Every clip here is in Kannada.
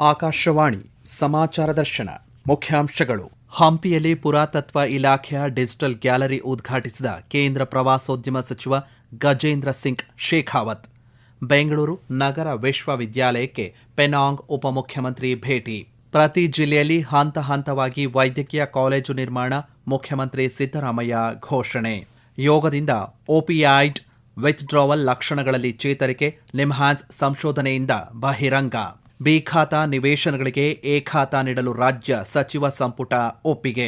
ಆಕಾಶವಾಣಿ, ಸಮಾಚಾರ ದರ್ಶನ, ಮುಖ್ಯಾಂಶಗಳು. ಹಂಪಿಯಲ್ಲಿ ಪುರಾತತ್ವ ಇಲಾಖೆಯ ಡಿಜಿಟಲ್ ಗ್ಯಾಲರಿ ಉದ್ಘಾಟಿಸಿದ ಕೇಂದ್ರ ಪ್ರವಾಸೋದ್ಯಮ ಸಚಿವ ಗಜೇಂದ್ರ ಸಿಂಗ್ ಶೇಖಾವತ್. ಬೆಂಗಳೂರು ನಗರ ವಿಶ್ವವಿದ್ಯಾಲಯಕ್ಕೆ ಪೆನಾಂಗ್ ಉಪಮುಖ್ಯಮಂತ್ರಿ ಭೇಟಿ. ಪ್ರತಿ ಜಿಲ್ಲೆಯಲ್ಲಿ ಹಂತ ಹಂತವಾಗಿ ವೈದ್ಯಕೀಯ ಕಾಲೇಜು ನಿರ್ಮಾಣ, ಮುಖ್ಯಮಂತ್ರಿ ಸಿದ್ದರಾಮಯ್ಯ ಘೋಷಣೆ. ಯೋಗದಿಂದ ಓಪಿಯಾಯ್ಡ್ ವಿತ್ಡ್ರಾವಲ್ ಲಕ್ಷಣಗಳಲ್ಲಿ ಚೇತರಿಕೆ, ನಿಮ್ಹಾನ್ಸ್ ಸಂಶೋಧನೆಯಿಂದ ಬಹಿರಂಗ. ಬಿ ಖಾತಾ ನಿವೇಶನಗಳಿಗೆ ಎ ನೀಡಲು ರಾಜ್ಯ ಸಚಿವ ಸಂಪುಟ ಒಪ್ಪಿಗೆ.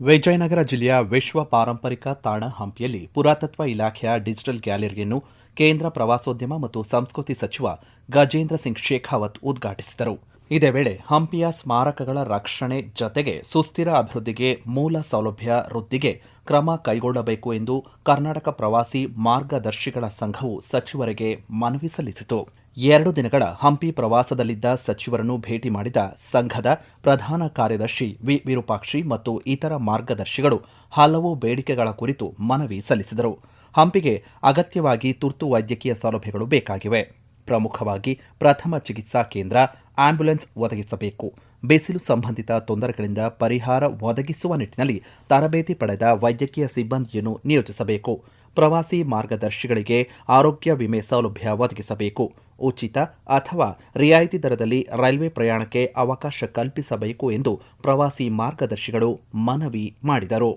ವಿಜಯನಗರ ಜಿಲ್ಲೆಯ ವಿಶ್ವ ಪಾರಂಪರಿಕ ತಾಣ ಹಂಪಿಯಲ್ಲಿ ಪುರಾತತ್ವ ಇಲಾಖೆಯ ಡಿಜಿಟಲ್ ಗ್ಯಾಲರಿಯನ್ನು ಕೇಂದ್ರ ಪ್ರವಾಸೋದ್ಯಮ ಮತ್ತು ಸಂಸ್ಕೃತಿ ಸಚಿವ ಗಜೇಂದ್ರ ಸಿಂಗ್ ಶೇಖಾವತ್ ಉದ್ಘಾಟಿಸಿದರು. ಇದೇ ವೇಳೆ ಹಂಪಿಯ ಸ್ಮಾರಕಗಳ ರಕ್ಷಣೆ ಜತೆಗೆ ಸುಸ್ಥಿರ ಅಭಿವೃದ್ಧಿಗೆ ಮೂಲ ಸೌಲಭ್ಯ ವೃದ್ಧಿಗೆ ಕ್ರಮ ಕೈಗೊಳ್ಳಬೇಕು ಎಂದು ಕರ್ನಾಟಕ ಪ್ರವಾಸಿ ಮಾರ್ಗದರ್ಶಿಗಳ ಸಂಘವು ಸಚಿವರಿಗೆ ಮನವಿ ಸಲ್ಲಿಸಿತು. ಎರಡು ದಿನಗಳ ಹಂಪಿ ಪ್ರವಾಸದಲ್ಲಿದ್ದ ಸಚಿವರನ್ನು ಭೇಟಿ ಮಾಡಿದ ಸಂಘದ ಪ್ರಧಾನ ಕಾರ್ಯದರ್ಶಿ ವಿ. ವಿರೂಪಾಕ್ಷಿ ಮತ್ತು ಇತರ ಮಾರ್ಗದರ್ಶಿಗಳು ಹಲವು ಬೇಡಿಕೆಗಳ ಕುರಿತು ಮನವಿ ಸಲ್ಲಿಸಿದರು. ಹಂಪಿಗೆ ಅಗತ್ಯವಾಗಿ ತುರ್ತು ವೈದ್ಯಕೀಯ ಸೌಲಭ್ಯಗಳು ಬೇಕಾಗಿವೆ. ಪ್ರಮುಖವಾಗಿ ಪ್ರಥಮ ಚಿಕಿತ್ಸಾ ಕೇಂದ್ರ ಆಂಬ್ಯುಲೆನ್ಸ್ ಒದಗಿಸಬೇಕು. ಬಿಸಿಲು ಸಂಬಂಧಿತ ತೊಂದರೆಗಳಿಂದ ಪರಿಹಾರ ಒದಗಿಸುವ ನಿಟ್ಟಿನಲ್ಲಿ ತರಬೇತಿ ಪಡೆದ ವೈದ್ಯಕೀಯ ಸಿಬ್ಬಂದಿಯನ್ನು ನಿಯೋಜಿಸಬೇಕು. ಪ್ರವಾಸಿ ಮಾರ್ಗದರ್ಶಿಗಳಿಗೆ ಆರೋಗ್ಯ ವಿಮೆ ಸೌಲಭ್ಯ ಒದಗಿಸಬೇಕು. ಉಚಿತ ಅಥವಾ ರಿಯಾಯಿತಿ ದರದಲ್ಲಿ ರೈಲ್ವೆ ಪ್ರಯಾಣಕ್ಕೆ ಅವಕಾಶ ಕಲ್ಪಿಸಬೇಕು ಎಂದು ಪ್ರವಾಸಿ ಮಾರ್ಗದರ್ಶಿಗಳು ಮನವಿ ಮಾಡಿದರು.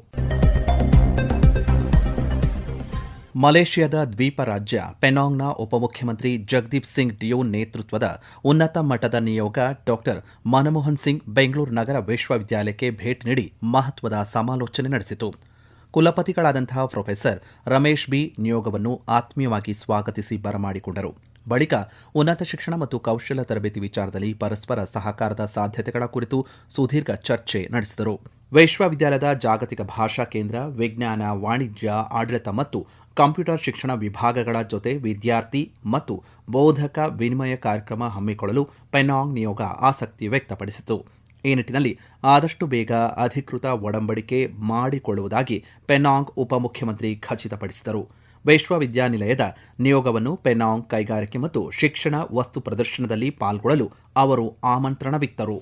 ಮಲೇಷ್ಯಾದ ದ್ವೀಪ ರಾಜ್ಯ ಪೆನಾಂಗ್ನ ಉಪಮುಖ್ಯಮಂತ್ರಿ ಜಗದೀಪ್ ಸಿಂಗ್ ಡಿಯೋ ನೇತೃತ್ವದ ಉನ್ನತ ಮಟ್ಟದ ನಿಯೋಗ ಡಾಕ್ಟರ್ ಮನಮೋಹನ್ ಸಿಂಗ್ ಬೆಂಗಳೂರು ನಗರ ವಿಶ್ವವಿದ್ಯಾಲಯಕ್ಕೆ ಭೇಟಿ ನೀಡಿ ಮಹತ್ವದ ಸಮಾಲೋಚನೆ ನಡೆಸಿತು. ಕುಲಪತಿಗಳಾದಂತಹ ಪ್ರೊಫೆಸರ್ ರಮೇಶ್ ಬಿ ನಿಯೋಗವನ್ನು ಆತ್ಮೀಯವಾಗಿ ಸ್ವಾಗತಿಸಿ ಬರಮಾಡಿಕೊಂಡರು. ಬಳಿಕ ಉನ್ನತ ಶಿಕ್ಷಣ ಮತ್ತು ಕೌಶಲ ತರಬೇತಿ ವಿಚಾರದಲ್ಲಿ ಪರಸ್ಪರ ಸಹಕಾರದ ಸಾಧ್ಯತೆಗಳ ಕುರಿತು ಸುದೀರ್ಘ ಚರ್ಚೆ ನಡೆಸಿದರು. ವಿಶ್ವವಿದ್ಯಾಲಯದ ಜಾಗತಿಕ ಭಾಷಾ ಕೇಂದ್ರ, ವಿಜ್ಞಾನ, ವಾಣಿಜ್ಯ, ಆಡಳಿತ ಮತ್ತು ಕಂಪ್ಯೂಟರ್ ಶಿಕ್ಷಣ ವಿಭಾಗಗಳ ಜೊತೆ ವಿದ್ಯಾರ್ಥಿ ಮತ್ತು ಬೋಧಕ ವಿನಿಮಯ ಕಾರ್ಯಕ್ರಮ ಹಮ್ಮಿಕೊಳ್ಳಲು ಪೆನಾಂಗ್ ನಿಯೋಗ ಆಸಕ್ತಿ ವ್ಯಕ್ತಪಡಿಸಿತು. ಈ ನಿಟ್ಟಿನಲ್ಲಿ ಆದಷ್ಟು ಬೇಗ ಅಧಿಕೃತ ಒಡಂಬಡಿಕೆ ಮಾಡಿಕೊಳ್ಳುವುದಾಗಿ ಪೆನಾಂಗ್ ಉಪಮುಖ್ಯಮಂತ್ರಿ ಖಚಿತಪಡಿಸಿದರು. ವಿಶ್ವವಿದ್ಯಾನಿಲಯದ ನಿಯೋಗವನ್ನು ಪೆನಾಂಗ್ ಕೈಗಾರಿಕೆ ಮತ್ತು ಶಿಕ್ಷಣ ವಸ್ತು ಪ್ರದರ್ಶನದಲ್ಲಿ ಪಾಲ್ಗೊಳ್ಳಲು ಅವರು ಆಮಂತ್ರಣವಿತ್ತರು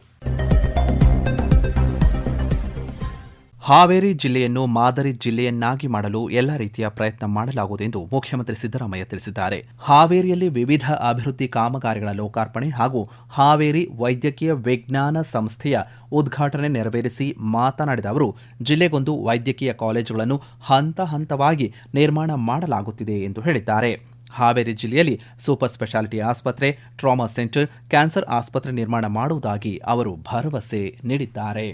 ಹಾವೇರಿ ಜಿಲ್ಲೆಯನ್ನು ಮಾದರಿ ಜಿಲ್ಲೆಯನ್ನಾಗಿ ಮಾಡಲು ಎಲ್ಲ ರೀತಿಯ ಪ್ರಯತ್ನ ಮಾಡಲಾಗುವುದು ಎಂದು ಮುಖ್ಯಮಂತ್ರಿ ಸಿದ್ದರಾಮಯ್ಯ ತಿಳಿಸಿದ್ದಾರೆ. ಹಾವೇರಿಯಲ್ಲಿ ವಿವಿಧ ಅಭಿವೃದ್ಧಿ ಕಾಮಗಾರಿಗಳ ಲೋಕಾರ್ಪಣೆ ಹಾಗೂ ಹಾವೇರಿ ವೈದ್ಯಕೀಯ ವಿಜ್ಞಾನ ಸಂಸ್ಥೆಯ ಉದ್ಘಾಟನೆ ನೆರವೇರಿಸಿ ಮಾತನಾಡಿದ ಅವರು, ಜಿಲ್ಲೆಗೊಂದು ವೈದ್ಯಕೀಯ ಕಾಲೇಜುಗಳನ್ನು ಹಂತ ಹಂತವಾಗಿ ನಿರ್ಮಾಣ ಮಾಡಲಾಗುತ್ತಿದೆ ಎಂದು ಹೇಳಿದ್ದಾರೆ. ಹಾವೇರಿ ಜಿಲ್ಲೆಯಲ್ಲಿ ಸೂಪರ್ ಸ್ಪೆಷಾಲಿಟಿ ಆಸ್ಪತ್ರೆ, ಟ್ರಾಮಾ ಸೆಂಟರ್, ಕ್ಯಾನ್ಸರ್ ಆಸ್ಪತ್ರೆ ನಿರ್ಮಾಣ ಮಾಡುವುದಾಗಿ ಅವರು ಭರವಸೆ ನೀಡಿದ್ದಾರೆ.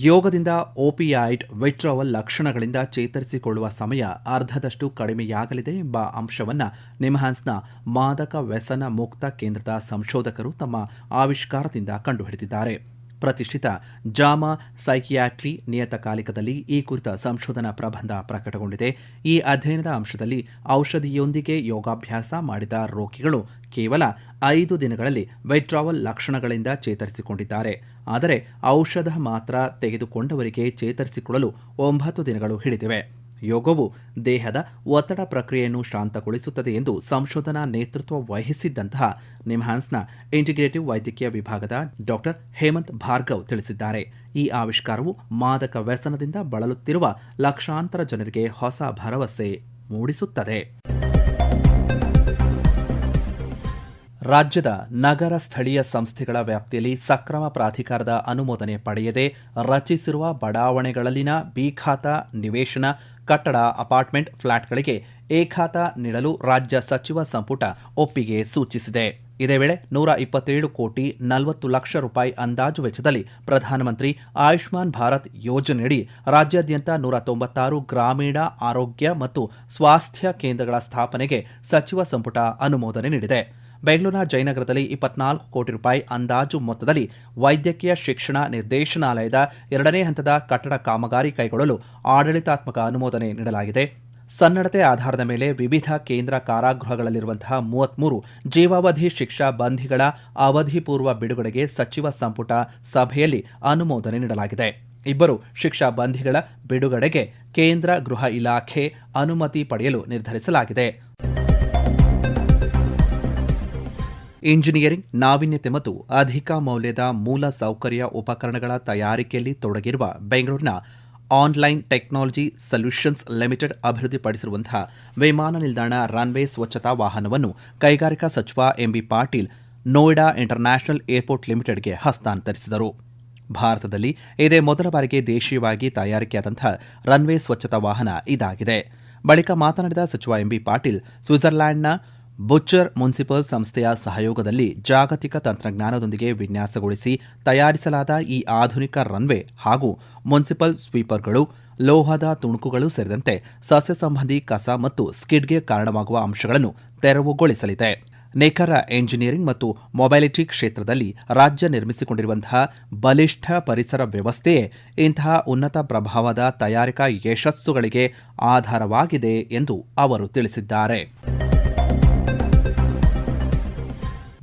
ಯೋಗದಿಂದ ಓಪಿಯಾಯ್ಡ್ ವಿಟ್ರಾವಲ್ ಲಕ್ಷಣಗಳಿಂದ ಚೇತರಿಸಿಕೊಳ್ಳುವ ಸಮಯ ಅರ್ಧದಷ್ಟು ಕಡಿಮೆಯಾಗಲಿದೆ ಎಂಬ ಅಂಶವನ್ನು ನಿಮ್ಹಾನ್ಸ್ನ ಮಾದಕ ವ್ಯಸನ ಮುಕ್ತ ಕೇಂದ್ರದ ಸಂಶೋಧಕರು ತಮ್ಮ ಆವಿಷ್ಕಾರದಿಂದ ಕಂಡುಹಿಡಿದಿದ್ದಾರೆ. ಪ್ರತಿಷ್ಠಿತ ಜಾಮಾ ಸೈಕಿಯಾಟ್ರಿ ನಿಯತಕಾಲಿಕದಲ್ಲಿ ಈ ಕುರಿತ ಸಂಶೋಧನಾ ಪ್ರಬಂಧ ಪ್ರಕಟಗೊಂಡಿದೆ. ಈ ಅಧ್ಯಯನದ ಅಂಶದಲ್ಲಿ ಔಷಧಿಯೊಂದಿಗೆ ಯೋಗಾಭ್ಯಾಸ ಮಾಡಿದ ರೋಗಿಗಳು ಕೇವಲ ಐದು ದಿನಗಳಲ್ಲಿ ವೈಟ್ರಾವಲ್ ಲಕ್ಷಣಗಳಿಂದ ಚೇತರಿಸಿಕೊಂಡಿದ್ದಾರೆ. ಆದರೆ ಔಷಧ ಮಾತ್ರ ತೆಗೆದುಕೊಂಡವರಿಗೆ ಚೇತರಿಸಿಕೊಳ್ಳಲು ಒಂಬತ್ತು ದಿನಗಳು ಹಿಡಿದಿವೆ. ಯೋಗವು ದೇಹದ ಒತ್ತಡ ಪ್ರಕ್ರಿಯೆಯನ್ನು ಶಾಂತಗೊಳಿಸುತ್ತದೆ ಎಂದು ಸಂಶೋಧನಾ ನೇತೃತ್ವ ವಹಿಸಿದ್ದಂತಹ ನಿಮ್ಹಾನ್ಸ್ನ ಇಂಟಿಗ್ರೇಟಿವ್ ವೈದ್ಯಕೀಯ ವಿಭಾಗದ ಡಾಕ್ಟರ್ ಹೇಮಂತ್ ಭಾರ್ಗವ್ ತಿಳಿಸಿದ್ದಾರೆ. ಈ ಆವಿಷ್ಕಾರವು ಮಾದಕ ವ್ಯಸನದಿಂದ ಬಳಲುತ್ತಿರುವ ಲಕ್ಷಾಂತರ ಜನರಿಗೆ ಹೊಸ ಭರವಸೆ ಮೂಡಿಸುತ್ತದೆ. ರಾಜ್ಯದ ನಗರ ಸ್ಥಳೀಯ ಸಂಸ್ಥೆಗಳ ವ್ಯಾಪ್ತಿಯಲ್ಲಿ ಸಕ್ರಮ ಪ್ರಾಧಿಕಾರದ ಅನುಮೋದನೆ ಪಡೆಯದೆ ರಚಿಸಿರುವ ಬಡಾವಣೆಗಳಲ್ಲಿನ ಬಿ ಖಾತಾ ನಿವೇಶನ ಕಟ್ಟಡ, ಅಪಾರ್ಟ್ಮೆಂಟ್, ಫ್ಲಾಟ್ಗಳಿಗೆ ಎ ಖಾತಾ ನೀಡಲು ರಾಜ್ಯ ಸಚಿವ ಸಂಪುಟ ಒಪ್ಪಿಗೆ ಸೂಚಿಸಿದೆ. ಇದೇ ವೇಳೆ ನೂರ ಇಪ್ಪತ್ತೇಳು ಕೋಟಿ ನಲವತ್ತು ಲಕ್ಷ ರೂಪಾಯಿ ಅಂದಾಜು ವೆಚ್ಚದಲ್ಲಿ ಪ್ರಧಾನಮಂತ್ರಿ ಆಯುಷ್ಮಾನ್ ಭಾರತ್ ಯೋಜನೆಯಡಿ ರಾಜ್ಯಾದ್ಯಂತ ನೂರ ತೊಂಬತ್ತಾರು ಗ್ರಾಮೀಣ ಆರೋಗ್ಯ ಮತ್ತು ಸ್ವಾಸ್ಥ್ಯ ಕೇಂದ್ರಗಳ ಸ್ಥಾಪನೆಗೆ ಸಚಿವ ಸಂಪುಟ ಅನುಮೋದನೆ ನೀಡಿದೆ. ಬೆಂಗಳೂರಿನ ಜಯನಗರದಲ್ಲಿ ಇಪ್ಪತ್ನಾಲ್ಕು ಕೋಟಿ ರೂಪಾಯಿ ಅಂದಾಜು ಮೊತ್ತದಲ್ಲಿ ವೈದ್ಯಕೀಯ ಶಿಕ್ಷಣ ನಿರ್ದೇಶನಾಲಯದ ಎರಡನೇ ಹಂತದ ಕಟ್ಟಡ ಕಾಮಗಾರಿ ಕೈಗೊಳ್ಳಲು ಆಡಳಿತಾತ್ಮಕ ಅನುಮೋದನೆ ನೀಡಲಾಗಿದೆ. ಸನ್ನಡತೆ ಆಧಾರದ ಮೇಲೆ ವಿವಿಧ ಕೇಂದ್ರ ಕಾರಾಗೃಹಗಳಲ್ಲಿರುವಂತಹ ಮೂವತ್ಮೂರು ಜೀವಾವಧಿ ಶಿಕ್ಷಾ ಬಂಧಿಗಳ ಅವಧಿಪೂರ್ವ ಬಿಡುಗಡೆಗೆ ಸಚಿವ ಸಂಪುಟ ಸಭೆಯಲ್ಲಿ ಅನುಮೋದನೆ ನೀಡಲಾಗಿದೆ. ಇಬ್ಬರು ಶಿಕ್ಷಾ ಬಂಧಿಗಳ ಬಿಡುಗಡೆಗೆ ಕೇಂದ್ರ ಗೃಹ ಇಲಾಖೆ ಅನುಮತಿ ಪಡೆಯಲು ನಿರ್ಧರಿಸಲಾಗಿದೆ. ಇಂಜಿನಿಯರಿಂಗ್, ನಾವೀನ್ಯತೆ ಮತ್ತು ಅಧಿಕ ಮೌಲ್ಯದ ಮೂಲ ಸೌಕರ್ಯ ಉಪಕರಣಗಳ ತಯಾರಿಕೆಯಲ್ಲಿ ತೊಡಗಿರುವ ಬೆಂಗಳೂರಿನ ಆನ್ಲೈನ್ ಟೆಕ್ನಾಲಜಿ ಸೊಲ್ಯೂಷನ್ಸ್ ಲಿಮಿಟೆಡ್ ಅಭಿವೃದ್ಧಿಪಡಿಸಿರುವಂತಹ ವಿಮಾನ ನಿಲ್ದಾಣ ರನ್ವೇ ಸ್ವಚ್ಛತಾ ವಾಹನವನ್ನು ಕೈಗಾರಿಕಾ ಸಚಿವ MB Patil Noida international airport ಲಿಮಿಟೆಡ್ಗೆ ಹಸ್ತಾಂತರಿಸಿದರು. ಭಾರತದಲ್ಲಿ ಇದೇ ಮೊದಲ ಬಾರಿಗೆ ದೇಶೀಯವಾಗಿ ತಯಾರಿಕೆಯಾದಂತಹ ರನ್ವೇ ಸ್ವಚ್ಛತಾ ವಾಹನ ಇದಾಗಿದೆ. ಬಳಿಕ ಮಾತನಾಡಿದ ಸಚಿವ ಎಂಬಿ ಪಾಟೀಲ್, ಸ್ವಿಟ್ಜರ್ಲ್ಯಾಂಡ್ನ ಬುಚ್ಚರ್ ಮುನ್ಸಿಪಲ್ ಸಂಸ್ಥೆಯ ಸಹಯೋಗದಲ್ಲಿ ಜಾಗತಿಕ ತಂತ್ರಜ್ಞಾನದೊಂದಿಗೆ ವಿನ್ಯಾಸಗೊಳಿಸಿ ತಯಾರಿಸಲಾದ ಈ ಆಧುನಿಕ ರನ್ವೇ ಹಾಗೂ ಮುನ್ಸಿಪಲ್ ಸ್ವೀಪರ್ಗಳು, ಲೋಹದ ತುಣುಕುಗಳು ಸೇರಿದಂತೆ ಸಸ್ಯ ಸಂಬಂಧಿ ಕಸ ಮತ್ತು ಸ್ಕಿಡ್ಗೆ ಕಾರಣವಾಗುವ ಅಂಶಗಳನ್ನು ತೆರವುಗೊಳಿಸಲಿದೆ. ನಿಖರ ಎಂಜಿನಿಯರಿಂಗ್ ಮತ್ತು ಮೊಬೈಲಿಟಿ ಕ್ಷೇತ್ರದಲ್ಲಿ ರಾಜ್ಯ ನಿರ್ಮಿಸಿಕೊಂಡಿರುವಂತಹ ಬಲಿಷ್ಠ ಪರಿಸರ ವ್ಯವಸ್ಥೆಯೇ ಇಂತಹ ಉನ್ನತ ಪ್ರಭಾವದ ತಯಾರಿಕಾ ಯಶಸ್ಸುಗಳಿಗೆ ಆಧಾರವಾಗಿದೆ ಎಂದು ಅವರು ತಿಳಿಸಿದ್ದಾರೆ.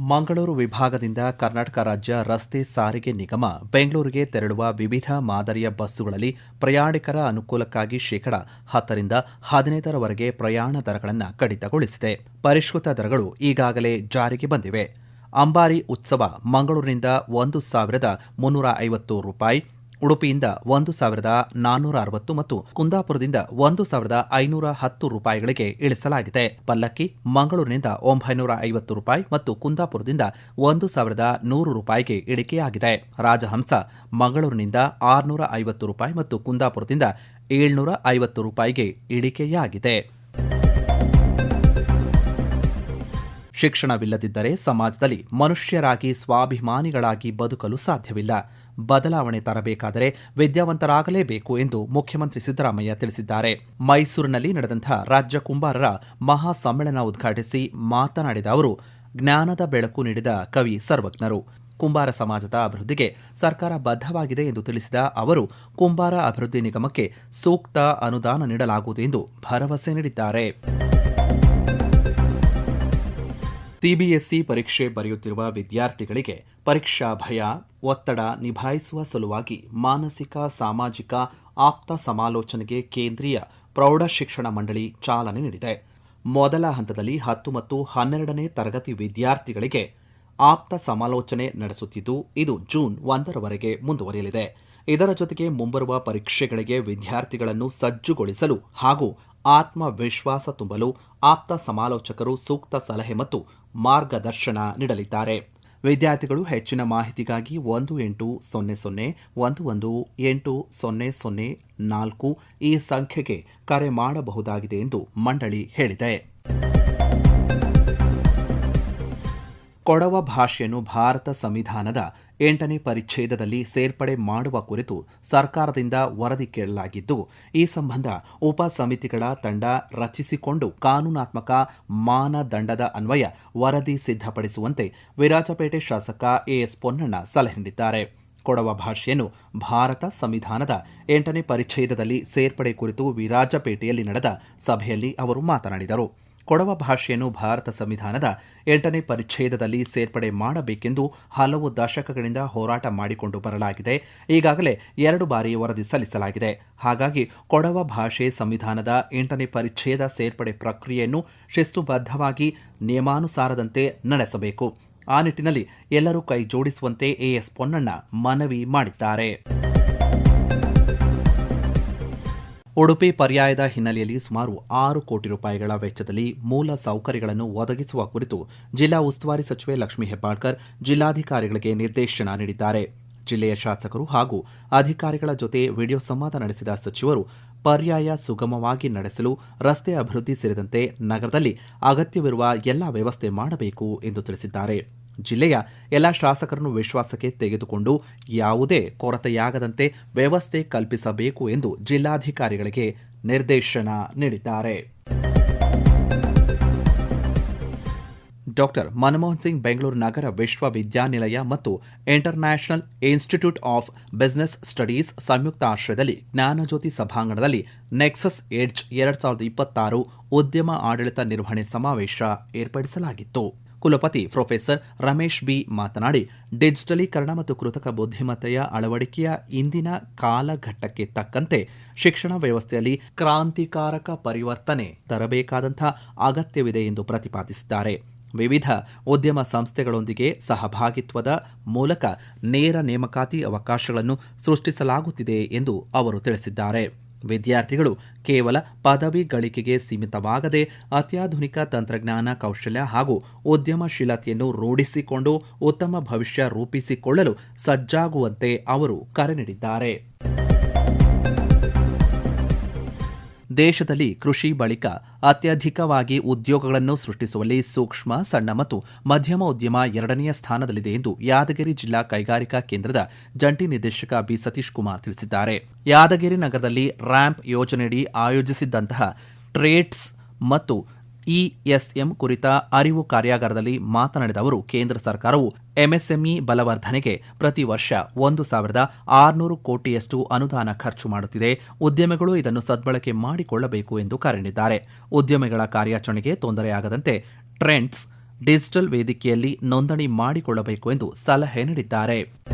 ಮಂಗಳೂರು ವಿಭಾಗದಿಂದ ಕರ್ನಾಟಕ ರಾಜ್ಯ ರಸ್ತೆ ಸಾರಿಗೆ ನಿಗಮ ಬೆಂಗಳೂರಿಗೆ ತೆರಳುವ ವಿವಿಧ ಮಾದರಿಯ ಬಸ್ಸುಗಳಲ್ಲಿ ಪ್ರಯಾಣಿಕರ ಅನುಕೂಲಕ್ಕಾಗಿ ಶೇಕಡ ಹತ್ತರಿಂದ ಹದಿನೈದರವರೆಗೆ ಪ್ರಯಾಣ ದರಗಳನ್ನು ಕಡಿತಗೊಳಿಸಿದೆ. ಪರಿಷ್ಕೃತ ದರಗಳು ಈಗಾಗಲೇ ಜಾರಿಗೆ ಬಂದಿವೆ. ಅಂಬಾರಿ ಉತ್ಸವ ಮಂಗಳೂರಿನಿಂದ ಒಂದು ಸಾವಿರದ ಮುನ್ನೂರ ಐವತ್ತು ರೂಪಾಯಿ ಉಡುಪಿಯಿಂದ ಒಂದು ಸಾವಿರದ ನಾನ್ನೂರ ಅರವತ್ತು ಮತ್ತು ಕುಂದಾಪುರದಿಂದ ಒಂದು ಸಾವಿರದ ಐನೂರ ಹತ್ತು ರೂಪಾಯಿಗಳಿಗೆ ಇಳಿಸಲಾಗಿದೆ. ಪಲ್ಲಕ್ಕಿ, ಮಂಗಳೂರಿನಿಂದ ಒಂಬೈನೂರ ಐವತ್ತು ರೂಪಾಯಿ ಮತ್ತು ಕುಂದಾಪುರದಿಂದ ಒಂದು ಸಾವಿರದ ನೂರು ರೂಪಾಯಿಗೆ ಇಳಿಕೆಯಾಗಿದೆ. ರಾಜಹಂಸ, ಮಂಗಳೂರಿನಿಂದ ಆರುನೂರ ಐವತ್ತು ರೂಪಾಯಿ ಮತ್ತು ಕುಂದಾಪುರದಿಂದ ಏಳ್ನೂರ ಐವತ್ತು ರೂಪಾಯಿಗೆ ಇಳಿಕೆಯಾಗಿದೆ. ಶಿಕ್ಷಣವಿಲ್ಲದಿದ್ದರೆ ಸಮಾಜದಲ್ಲಿ ಮನುಷ್ಯರಾಗಿ ಸ್ವಾಭಿಮಾನಿಗಳಾಗಿ ಬದುಕಲು ಸಾಧ್ಯವಿಲ್ಲ. ಬದಲಾವಣೆ ತರಬೇಕಾದರೆ ವಿದ್ಯಾವಂತರಾಗಲೇಬೇಕು ಎಂದು ಮುಖ್ಯಮಂತ್ರಿ ಸಿದ್ದರಾಮಯ್ಯ ತಿಳಿಸಿದ್ದಾರೆ. ಮೈಸೂರಿನಲ್ಲಿ ನಡೆದಂತಹ ರಾಜ್ಯ ಕುಂಬಾರರ ಮಹಾ ಸಮ್ಮೇಳನ ಉದ್ಘಾಟಿಸಿ ಮಾತನಾಡಿದ ಅವರು, ಜ್ಞಾನದ ಬೆಳಕು ನೀಡಿದ ಕವಿ ಸರ್ವಜ್ಞರು. ಕುಂಬಾರ ಸಮಾಜದ ಅಭಿವೃದ್ಧಿಗೆ ಸರ್ಕಾರ ಬದ್ಧವಾಗಿದೆ ಎಂದು ತಿಳಿಸಿದ ಅವರು, ಕುಂಬಾರ ಅಭಿವೃದ್ಧಿ ನಿಗಮಕ್ಕೆ ಸೂಕ್ತ ಅನುದಾನ ನೀಡಲಾಗುವುದು ಎಂದು ಭರವಸೆ ನೀಡಿದ್ದಾರೆ. ಸಿಬಿಎಸ್ಇ ಪರೀಕ್ಷೆ ಬರೆಯುತ್ತಿರುವ ವಿದ್ಯಾರ್ಥಿಗಳಿಗೆ ಪರೀಕ್ಷಾ ಭಯ, ಒತ್ತಡ ನಿಭಾಯಿಸುವ ಸಲುವಾಗಿ ಮಾನಸಿಕ, ಸಾಮಾಜಿಕ ಆಪ್ತ ಸಮಾಲೋಚನೆಗೆ ಕೇಂದ್ರೀಯ ಪ್ರೌಢಶಿಕ್ಷಣ ಮಂಡಳಿ ಚಾಲನೆ ನೀಡಿದೆ. ಮೊದಲ ಹಂತದಲ್ಲಿ ಹತ್ತು ಮತ್ತು ಹನ್ನೆರಡನೇ ತರಗತಿ ವಿದ್ಯಾರ್ಥಿಗಳಿಗೆ ಆಪ್ತ ಸಮಾಲೋಚನೆ ನಡೆಸುತ್ತಿದ್ದು, ಇದು ಜೂನ್ ಒಂದರವರೆಗೆ ಮುಂದುವರಿಯಲಿದೆ. ಇದರ ಜೊತೆಗೆ ಮುಂಬರುವ ಪರೀಕ್ಷೆಗಳಿಗೆ ವಿದ್ಯಾರ್ಥಿಗಳನ್ನು ಸಜ್ಜುಗೊಳಿಸಲು ಹಾಗೂ ಆತ್ಮವಿಶ್ವಾಸ ತುಂಬಲು ಆಪ್ತ ಸಮಾಲೋಚಕರು ಸೂಕ್ತ ಸಲಹೆ ಮತ್ತು ಮಾರ್ಗದರ್ಶನ ನೀಡಲಿದ್ದಾರೆ. ವಿದ್ಯಾರ್ಥಿಗಳು ಹೆಚ್ಚಿನ ಮಾಹಿತಿಗಾಗಿ ಒಂದು ಎಂಟು ಸೊನ್ನೆ ಸೊನ್ನೆ ಒಂದು ಒಂದು ಎಂಟು ಸೊನ್ನೆ ಸೊನ್ನೆ ನಾಲ್ಕು ಈ ಸಂಖ್ಯೆಗೆ ಕರೆ ಮಾಡಬಹುದಾಗಿದೆ ಎಂದು ಮಂಡಳಿ ಹೇಳಿದೆ. ಕೊಡವ ಭಾಷೆಯನ್ನು ಭಾರತ ಸಂವಿಧಾನದ ಎಂಟನೇ ಪರಿಚ್ಛೇದದಲ್ಲಿ ಸೇರ್ಪಡೆ ಮಾಡುವ ಕುರಿತು ಸರ್ಕಾರದಿಂದ ವರದಿ ಕೇಳಲಾಗಿದ್ದು, ಈ ಸಂಬಂಧ ಉಪ ಸಮಿತಿಗಳ ತಂಡ ರಚಿಸಿಕೊಂಡು ಕಾನೂನಾತ್ಮಕ ಮಾನದಂಡದ ಅನ್ವಯ ವರದಿ ಸಿದ್ಧಪಡಿಸುವಂತೆ ವಿರಾಜಪೇಟೆ ಶಾಸಕ ಎಎಸ್ ಪೊನ್ನಣ್ಣ ಸಲಹೆ ನೀಡಿದ್ದಾರೆ. ಕೊಡವ ಭಾಷೆಯನ್ನು ಭಾರತ ಸಂವಿಧಾನದ ಎಂಟನೇ ಪರಿಚ್ಛೇದದಲ್ಲಿ ಸೇರ್ಪಡೆ ಕುರಿತು ವಿರಾಜಪೇಟೆಯಲ್ಲಿ ನಡೆದ ಸಭೆಯಲ್ಲಿ ಅವರು ಮಾತನಾಡಿದರು. ಕೊಡವ ಭಾಷೆಯನ್ನು ಭಾರತ ಸಂವಿಧಾನದ ಎಂಟನೇ ಪರಿಚ್ಛೇದದಲ್ಲಿ ಸೇರ್ಪಡೆ ಮಾಡಬೇಕೆಂದು ಹಲವು ದಶಕಗಳಿಂದ ಹೋರಾಟ ಮಾಡಿಕೊಂಡು ಬರಲಾಗಿದೆ. ಈಗಾಗಲೇ ಎರಡು ಬಾರಿ ವರದಿ ಸಲ್ಲಿಸಲಾಗಿದೆ. ಹಾಗಾಗಿ ಕೊಡವ ಭಾಷೆ ಸಂವಿಧಾನದ ಎಂಟನೇ ಪರಿಚ್ಛೇದ ಸೇರ್ಪಡೆ ಪ್ರಕ್ರಿಯೆಯನ್ನು ಶಿಸ್ತುಬದ್ಧವಾಗಿ ನಿಯಮಾನುಸಾರದಂತೆ ನಡೆಸಬೇಕು. ಆ ನಿಟ್ಟಿನಲ್ಲಿ ಎಲ್ಲರೂ ಕೈ ಜೋಡಿಸುವಂತೆ ಎಎಸ್ ಪೊನ್ನಣ್ಣ ಮನವಿ ಮಾಡಿದ್ದಾರೆ. ಉಡುಪಿ ಪರ್ಯಾಯದ ಹಿನ್ನೆಲೆಯಲ್ಲಿ ಸುಮಾರು ಆರು ಕೋಟಿ ರೂಪಾಯಿಗಳ ವೆಚ್ಚದಲ್ಲಿ ಮೂಲ ಸೌಕರ್ಯಗಳನ್ನು ಒದಗಿಸುವ ಕುರಿತು ಜಿಲ್ಲಾ ಉಸ್ತುವಾರಿ ಸಚಿವೆ ಲಕ್ಷ್ಮೀ ಹೆಬ್ಬಾಳ್ಕರ್ ಜಿಲ್ಲಾಧಿಕಾರಿಗಳಿಗೆ ನಿರ್ದೇಶನ ನೀಡಿದ್ದಾರೆ. ಜಿಲ್ಲೆಯ ಶಾಸಕರು ಹಾಗೂ ಅಧಿಕಾರಿಗಳ ಜೊತೆ ವಿಡಿಯೋ ಸಂವಾದ ನಡೆಸಿದ ಸಚಿವರು, ಪರ್ಯಾಯ ಸುಗಮವಾಗಿ ನಡೆಸಲು ರಸ್ತೆ ಅಭಿವೃದ್ಧಿ ಸೇರಿದಂತೆ ನಗರದಲ್ಲಿ ಅಗತ್ಯವಿರುವ ಎಲ್ಲ ವ್ಯವಸ್ಥೆ ಮಾಡಬೇಕು ಎಂದು ತಿಳಿಸಿದ್ದಾರೆ. ಜಿಲ್ಲೆಯ ಎಲ್ಲ ಶಾಸಕರನ್ನು ವಿಶ್ವಾಸಕ್ಕೆ ತೆಗೆದುಕೊಂಡು ಯಾವುದೇ ಕೊರತೆಯಾಗದಂತೆ ವ್ಯವಸ್ಥೆ ಕಲ್ಪಿಸಬೇಕು ಎಂದು ಜಿಲ್ಲಾಧಿಕಾರಿಗಳಿಗೆ ನಿರ್ದೇಶನ ನೀಡಿದ್ದಾರೆ. ಡಾಕ್ಟರ್ ಮನಮೋಹನ್ ಸಿಂಗ್ ಬೆಂಗಳೂರು ನಗರ ವಿಶ್ವವಿದ್ಯಾನಿಲಯ ಮತ್ತು international institute of business studies ಸಂಯುಕ್ತ ಆಶ್ರಯದಲ್ಲಿ ಜ್ಞಾನಜ್ಯೋತಿ ಸಭಾಂಗಣದಲ್ಲಿ ನೆಕ್ಸಸ್ ಎಡ್ಜ್ ಎರಡ್ ಸಾವಿರದ ಇಪ್ಪತ್ತಾರು ಉದ್ಯಮ ಆಡಳಿತ ನಿರ್ವಹಣೆ ಸಮಾವೇಶ ಏರ್ಪಡಿಸಲಾಗಿತ್ತು. ಕುಲಪತಿ ಪ್ರೊಫೆಸರ್ ರಮೇಶ್ ಬಿ ಮಾತನಾಡಿ, ಡಿಜಿಟಲೀಕರಣ ಮತ್ತು ಕೃತಕ ಬುದ್ಧಿಮತ್ತೆಯ ಅಳವಡಿಕೆಯ ಇಂದಿನ ಕಾಲಘಟ್ಟಕ್ಕೆ ತಕ್ಕಂತೆ ಶಿಕ್ಷಣ ವ್ಯವಸ್ಥೆಯಲ್ಲಿ ಕ್ರಾಂತಿಕಾರಕ ಪರಿವರ್ತನೆ ತರಬೇಕಾದಂಥ ಅಗತ್ಯವಿದೆ ಎಂದು ಪ್ರತಿಪಾದಿಸಿದ್ದಾರೆ. ವಿವಿಧ ಉದ್ಯಮ ಸಂಸ್ಥೆಗಳೊಂದಿಗೆ ಸಹಭಾಗಿತ್ವದ ಮೂಲಕ ನೇರ ನೇಮಕಾತಿ ಅವಕಾಶಗಳನ್ನು ಸೃಷ್ಟಿಸಲಾಗುತ್ತಿದೆ ಎಂದು ಅವರು ತಿಳಿಸಿದ್ದಾರೆ. ವಿದ್ಯಾರ್ಥಿಗಳು ಕೇವಲ ಪದವಿ ಗಳಿಕೆಗೆ ಸೀಮಿತವಾಗದೆ ಅತ್ಯಾಧುನಿಕ ತಂತ್ರಜ್ಞಾನ ಕೌಶಲ್ಯ ಹಾಗೂ ಉದ್ಯಮಶೀಲತೆಯನ್ನು ರೂಢಿಸಿಕೊಂಡು ಉತ್ತಮ ಭವಿಷ್ಯ ರೂಪಿಸಿಕೊಳ್ಳಲು ಸಜ್ಜಾಗುವಂತೆ ಅವರು ಕರೆ ನೀಡಿದ್ದಾರೆ. ದೇಶದಲ್ಲಿ ಕೃಷಿ ಬಳಿಕ ಅತ್ಯಧಿಕವಾಗಿ ಉದ್ಯೋಗಗಳನ್ನು ಸೃಷ್ಟಿಸುವಲ್ಲಿ ಸೂಕ್ಷ್ಮ, ಸಣ್ಣ ಮತ್ತು ಮಧ್ಯಮ ಉದ್ಯಮ ಎರಡನೆಯ ಸ್ಥಾನದಲ್ಲಿದೆ ಎಂದು ಯಾದಗಿರಿ ಜಿಲ್ಲಾ ಕೈಗಾರಿಕಾ ಕೇಂದ್ರದ ಜಂಟಿ ನಿರ್ದೇಶಕ ಬಿ ಸತೀಶ್ ಕುಮಾರ್ ತಿಳಿಸಿದ್ದಾರೆ. ಯಾದಗಿರಿ ನಗರದಲ್ಲಿ ರ್ಯಾಂಪ್ ಯೋಜನೆಯಡಿ ಆಯೋಜಿಸಿದ್ದಂತಹ ಟ್ರೇಡ್ಸ್ ಮತ್ತು ಇಎಸ್ಎಂ ಕುರಿತ ಅರಿವು ಕಾರ್ಯಾಗಾರದಲ್ಲಿ ಮಾತನಾಡಿದ ಅವರು, ಕೇಂದ್ರ ಸರ್ಕಾರವು ಎಂಎಸ್ಎಂಇ ಬಲವರ್ಧನೆಗೆ ಪ್ರತಿ ವರ್ಷ ಒಂದು ಸಾವಿರದ ಆರುನೂರು ಕೋಟಿಯಷ್ಟು ಅನುದಾನ ಖರ್ಚು ಮಾಡುತ್ತಿದೆ. ಉದ್ಯಮಿಗಳು ಇದನ್ನು ಸದ್ಬಳಕೆ ಮಾಡಿಕೊಳ್ಳಬೇಕು ಎಂದು ಕರೆ ನೀಡಿದ್ದಾರೆ ಉದ್ಯಮಿಗಳ ಕಾರ್ಯಾಚರಣೆಗೆ ತೊಂದರೆಯಾಗದಂತೆ ಟ್ರೆಂಡ್ಸ್ ಡಿಜಿಟಲ್ ವೇದಿಕೆಯಲ್ಲಿ ನೋಂದಣಿ ಮಾಡಿಕೊಳ್ಳಬೇಕು ಎಂದು ಸಲಹೆ ನೀಡಿದ್ದಾರೆ.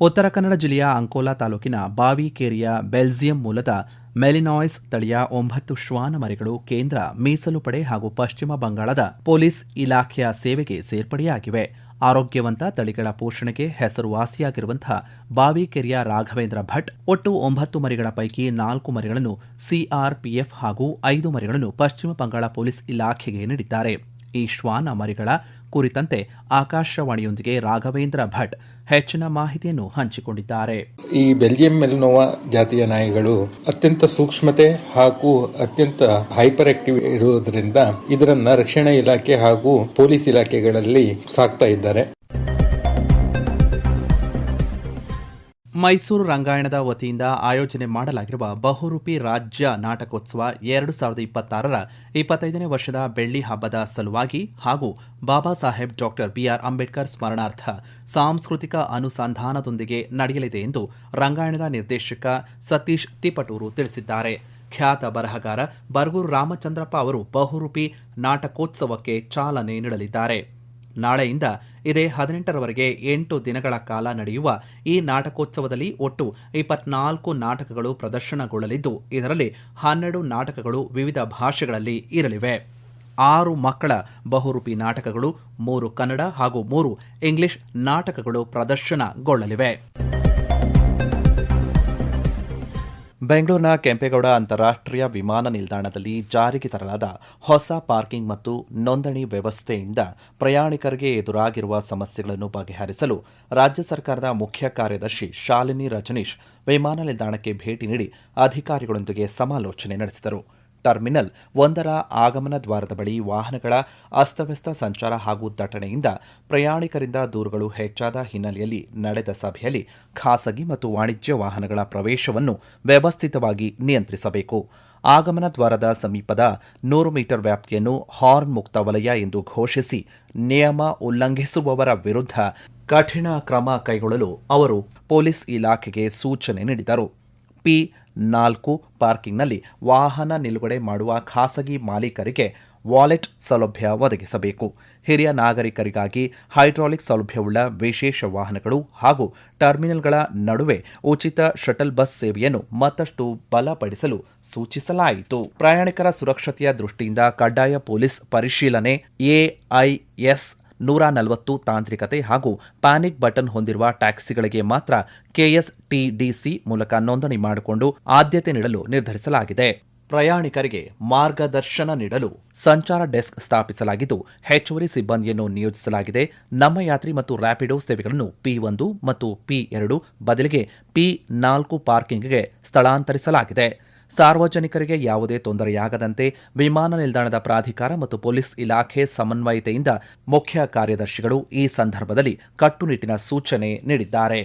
ಉತ್ತರ ಕನ್ನಡ ಜಿಲ್ಲೆಯ ಅಂಕೋಲಾ ತಾಲೂಕಿನ ಬಾವಿಕೇರಿಯ ಬೆಲ್ಜಿಯಂ ಮೂಲದ ಮೆಲಿನಾಯ್ಸ್ ತಳಿಯ ಒಂಬತ್ತು ಶ್ವಾನ ಮರಿಗಳು ಕೇಂದ್ರ ಮೀಸಲು ಪಡೆ ಹಾಗೂ ಪಶ್ಚಿಮ ಬಂಗಾಳದ ಪೊಲೀಸ್ ಇಲಾಖೆಯ ಸೇವೆಗೆ ಸೇರ್ಪಡೆಯಾಗಿವೆ. ಆರೋಗ್ಯವಂತ ತಳಿಗಳ ಪೋಷಣೆಗೆ ಹೆಸರುವಾಸಿಯಾಗಿರುವಂತಹ ಬಾವಿಕೆರೆಯ ರಾಘವೇಂದ್ರ ಭಟ್ ಒಟ್ಟು ಒಂಬತ್ತು ಮರಿಗಳ ಪೈಕಿ ನಾಲ್ಕು ಮರಿಗಳನ್ನು ಸಿಆರ್ಪಿಎಫ್ ಹಾಗೂ ಐದು ಮರಿಗಳನ್ನು ಪಶ್ಚಿಮ ಬಂಗಾಳ ಪೊಲೀಸ್ ಇಲಾಖೆಗೆ ನೀಡಿದ್ದಾರೆ. ಈ ಶ್ವಾನ ಮರಿಗಳ ಕುರಿತಂತೆ ಆಕಾಶವಾಣಿಯೊಂದಿಗೆ ರಾಘವೇಂದ್ರ ಭಟ್ ಹೆಚ್ಚಿನ ಮಾಹಿತಿಯನ್ನು ಹಂಚಿಕೊಂಡಿದ್ದಾರೆ. ಈ ಬೆಲ್ಜಿಯಂ ಮೆಲ್ನೋವಾ ಜಾತಿಯ ನಾಯಿಗಳು ಅತ್ಯಂತ ಸೂಕ್ಷ್ಮತೆ ಹಾಗೂ ಅತ್ಯಂತ ಹೈಪರ್ ಆಕ್ಟಿವ್ ಇರುವುದರಿಂದ ಇದರನ್ನ ರಕ್ಷಣಾ ಇಲಾಖೆ ಹಾಗೂ ಪೊಲೀಸ್ ಇಲಾಖೆಗಳಲ್ಲಿ ಸಾಕ್ತಾ ಇದ್ದಾರೆ. ಮೈಸೂರು ರಂಗಾಯಣದ ವತಿಯಿಂದ ಆಯೋಜನೆ ಮಾಡಲಾಗಿರುವ ಬಹುರೂಪಿ ರಾಜ್ಯ ನಾಟಕೋತ್ಸವ ಎರಡು ಸಾವಿರದ ಇಪ್ಪತ್ತಾರರ ಇಪ್ಪತ್ತೈದನೇ ವರ್ಷದ ಬೆಳ್ಳಿ ಹಬ್ಬದ ಸಲುವಾಗಿ ಹಾಗೂ ಬಾಬಾ ಸಾಹೇಬ್ ಡಾಕ್ಟರ್ ಬಿಆರ್ ಅಂಬೇಡ್ಕರ್ ಸ್ಮರಣಾರ್ಥ ಸಾಂಸ್ಕೃತಿಕ ಅನುಸಂಧಾನದೊಂದಿಗೆ ನಡೆಯಲಿದೆ ಎಂದು ರಂಗಾಯಣದ ನಿರ್ದೇಶಕ ಸತೀಶ್ ತಿಪಟೂರು ತಿಳಿಸಿದ್ದಾರೆ. ಖ್ಯಾತ ಬರಹಗಾರ ಬರಗೂರು ರಾಮಚಂದ್ರಪ್ಪ ಅವರು ಬಹುರೂಪಿ ನಾಟಕೋತ್ಸವಕ್ಕೆ ಚಾಲನೆ ನೀಡಲಿದ್ದಾರೆ. ನಾಳೆಯಿಂದ ಇದೇ ಹದಿನೆಂಟರವರೆಗೆ ಎಂಟು ದಿನಗಳ ಕಾಲ ನಡೆಯುವ ಈ ನಾಟಕೋತ್ಸವದಲ್ಲಿ ಒಟ್ಟು ಇಪ್ಪತ್ನಾಲ್ಕು ನಾಟಕಗಳು ಪ್ರದರ್ಶನಗೊಳ್ಳಲಿದ್ದು, ಇದರಲ್ಲಿ ಹನ್ನೆರಡು ನಾಟಕಗಳು ವಿವಿಧ ಭಾಷೆಗಳಲ್ಲಿ ಇರಲಿವೆ. ಆರು ಮಕ್ಕಳ ಬಹುರೂಪಿ ನಾಟಕಗಳು, ಮೂರು ಕನ್ನಡ ಹಾಗೂ ಮೂರು ಇಂಗ್ಲಿಷ್ ನಾಟಕಗಳು ಪ್ರದರ್ಶನಗೊಳ್ಳಲಿವೆ. ಬೆಂಗಳೂರಿನ ಕೆಂಪೇಗೌಡ ಅಂತಾರಾಷ್ಟ್ರೀಯ ವಿಮಾನ ನಿಲ್ದಾಣದಲ್ಲಿ ಜಾರಿಗೆ ತರಲಾದ ಹೊಸ ಪಾರ್ಕಿಂಗ್ ಮತ್ತು ನೋಂದಣಿ ವ್ಯವಸ್ಥೆಯಿಂದ ಪ್ರಯಾಣಿಕರಿಗೆ ಎದುರಾಗಿರುವ ಸಮಸ್ಯೆಗಳನ್ನು ಬಗೆಹರಿಸಲು ರಾಜ್ಯ ಸರ್ಕಾರದ ಮುಖ್ಯ ಕಾರ್ಯದರ್ಶಿ ಶಾಲಿನಿ ರಜನೀಶ್ ವಿಮಾನ ನಿಲ್ದಾಣಕ್ಕೆ ಭೇಟಿ ನೀಡಿ ಅಧಿಕಾರಿಗಳೊಂದಿಗೆ ಸಮಾಲೋಚನೆ ನಡೆಸಿದರು. ಟರ್ಮಿನಲ್ ಒಂದರ ಆಗಮನ ದ್ವಾರದ ಬಳಿ ವಾಹನಗಳ ಅಸ್ತವ್ಯಸ್ತ ಸಂಚಾರ ಹಾಗೂ ದಟ್ಟಣೆಯಿಂದ ಪ್ರಯಾಣಿಕರಿಂದ ದೂರುಗಳು ಹೆಚ್ಚಾದ ಹಿನ್ನೆಲೆಯಲ್ಲಿ ನಡೆದ ಸಭೆಯಲ್ಲಿ ಖಾಸಗಿ ಮತ್ತು ವಾಣಿಜ್ಯ ವಾಹನಗಳ ಪ್ರವೇಶವನ್ನು ವ್ಯವಸ್ಥಿತವಾಗಿ ನಿಯಂತ್ರಿಸಬೇಕು. ಆಗಮನ ದ್ವಾರದ ಸಮೀಪದ ನೂರು ಮೀಟರ್ ವ್ಯಾಪ್ತಿಯನ್ನು ಹಾರ್ನ್ ಮುಕ್ತ ವಲಯ ಎಂದು ಘೋಷಿಸಿ ನಿಯಮ ಉಲ್ಲಂಘಿಸುವವರ ವಿರುದ್ಧ ಕಠಿಣ ಕ್ರಮ ಕೈಗೊಳ್ಳಲು ಅವರು ಪೊಲೀಸ್ ಇಲಾಖೆಗೆ ಸೂಚನೆ ನೀಡಿದರು. ಪಿ. ನಾಲ್ಕು ಪಾರ್ಕಿಂಗ್ನಲ್ಲಿ ವಾಹನ ನಿಲುಗಡೆ ಮಾಡುವ ಖಾಸಗಿ ಮಾಲೀಕರಿಗೆ ವಾಲೆಟ್ ಸೌಲಭ್ಯ ಒದಗಿಸಬೇಕು. ಹಿರಿಯ ನಾಗರಿಕರಿಗಾಗಿ ಹೈಡ್ರಾಲಿಕ್ ಸೌಲಭ್ಯವುಳ್ಳ ವಿಶೇಷ ವಾಹನಗಳು ಹಾಗೂ ಟರ್ಮಿನಲ್ಗಳ ನಡುವೆ ಉಚಿತ ಶಟಲ್ ಬಸ್ ಸೇವೆಯನ್ನು ಮತ್ತಷ್ಟು ಬಲಪಡಿಸಲು ಸೂಚಿಸಲಾಯಿತು. ಪ್ರಯಾಣಿಕರ ಸುರಕ್ಷತೆಯ ದೃಷ್ಟಿಯಿಂದ ಕಡ್ಡಾಯ ಪೊಲೀಸ್ ಪರಿಶೀಲನೆ ಎಐಎಸ್ ನೂರ ನಲವತ್ತು ತಾಂತ್ರಿಕತೆ ಹಾಗೂ ಪ್ಯಾನಿಕ್ ಬಟನ್ ಹೊಂದಿರುವ ಟ್ಯಾಕ್ಸಿಗಳಿಗೆ ಮಾತ್ರ ಕೆಎಸ್ಟಿಡಿಸಿ ಮೂಲಕ ನೋಂದಣಿ ಮಾಡಿಕೊಂಡು ಆದ್ಯತೆ ನೀಡಲು ನಿರ್ಧರಿಸಲಾಗಿದೆ. ಪ್ರಯಾಣಿಕರಿಗೆ ಮಾರ್ಗದರ್ಶನ ನೀಡಲು ಸಂಚಾರ ಡೆಸ್ಕ್ ಸ್ಥಾಪಿಸಲಾಗಿದ್ದು, ಹೆಚ್ಚುವರಿ ಸಿಬ್ಬಂದಿಯನ್ನು ನಿಯೋಜಿಸಲಾಗಿದೆ. ನಮ್ಮ ಯಾತ್ರಿ ಮತ್ತು ರ್ಯಾಪಿಡೋ ಸೇವೆಗಳನ್ನು ಪಿ ಒಂದು ಮತ್ತು ಪಿ ಎರಡು ಬದಲಿಗೆ ಪಿ ನಾಲ್ಕು ಪಾರ್ಕಿಂಗ್ಗೆ ಸ್ಥಳಾಂತರಿಸಲಾಗಿದೆ. ಸಾರ್ವಜನಿಕರಿಗೆ ಯಾವುದೇ ತೊಂದರೆಯಾಗದಂತೆ ವಿಮಾನ ನಿಲ್ದಾಣದ ಪ್ರಾಧಿಕಾರ ಮತ್ತು ಪೊಲೀಸ್ ಇಲಾಖೆ ಸಮನ್ವಯತೆಯಿಂದ ಮುಖ್ಯ ಕಾರ್ಯದರ್ಶಿಗಳು ಈ ಸಂದರ್ಭದಲ್ಲಿ ಕಟ್ಟುನಿಟ್ಟಿನ ಸೂಚನೆ ನೀಡಿದ್ದಾರೆ.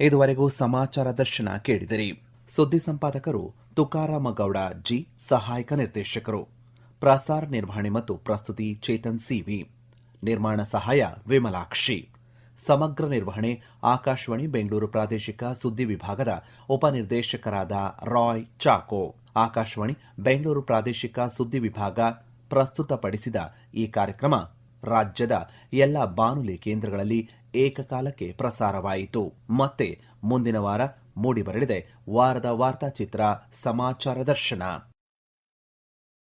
ಇದುವರೆಗೂ ಸಮಾಚಾರ ದರ್ಶನ ಕೇಳಿದಿರಿ. ಸುದ್ದಿ ಸಂಪಾದಕರು ತುಕಾರಾಮ ಗೌಡ ಜಿ, ಸಹಾಯಕ ನಿರ್ದೇಶಕರು. ಪ್ರಸಾರ ನಿರ್ವಹಣೆ ಮತ್ತು ಪ್ರಸ್ತುತಿ ಚೇತನ್ ಸಿವಿ ನಿರ್ಮಾಣ ಸಹಾಯ ವಿಮಲಾಕ್ಷಿ. ಸಮಗ್ರ ನಿರ್ವಹಣೆ, ಆಕಾಶವಾಣಿ, ಬೆಂಗಳೂರು ಪ್ರಾದೇಶಿಕ ಸುದ್ದಿ ವಿಭಾಗದ ಉಪನಿರ್ದೇಶಕರಾದ ರಾಯ್ ಚಾಕೋ. ಆಕಾಶವಾಣಿ, ಬೆಂಗಳೂರು ಪ್ರಾದೇಶಿಕ ಸುದ್ದಿ ವಿಭಾಗ ಪ್ರಸ್ತುತಪಡಿಸಿದ ಈ ಕಾರ್ಯಕ್ರಮ ರಾಜ್ಯದ ಎಲ್ಲ ಬಾನುಲಿ ಕೇಂದ್ರಗಳಲ್ಲಿ ಏಕಕಾಲಕ್ಕೆ ಪ್ರಸಾರವಾಯಿತು. ಮತ್ತೆ ಮುಂದಿನ ವಾರ ಮೂಡಿಬರಲಿದೆ ವಾರದ ವಾರ್ತಾಚಿತ್ರ ಸಮಾಚಾರ ದರ್ಶನ.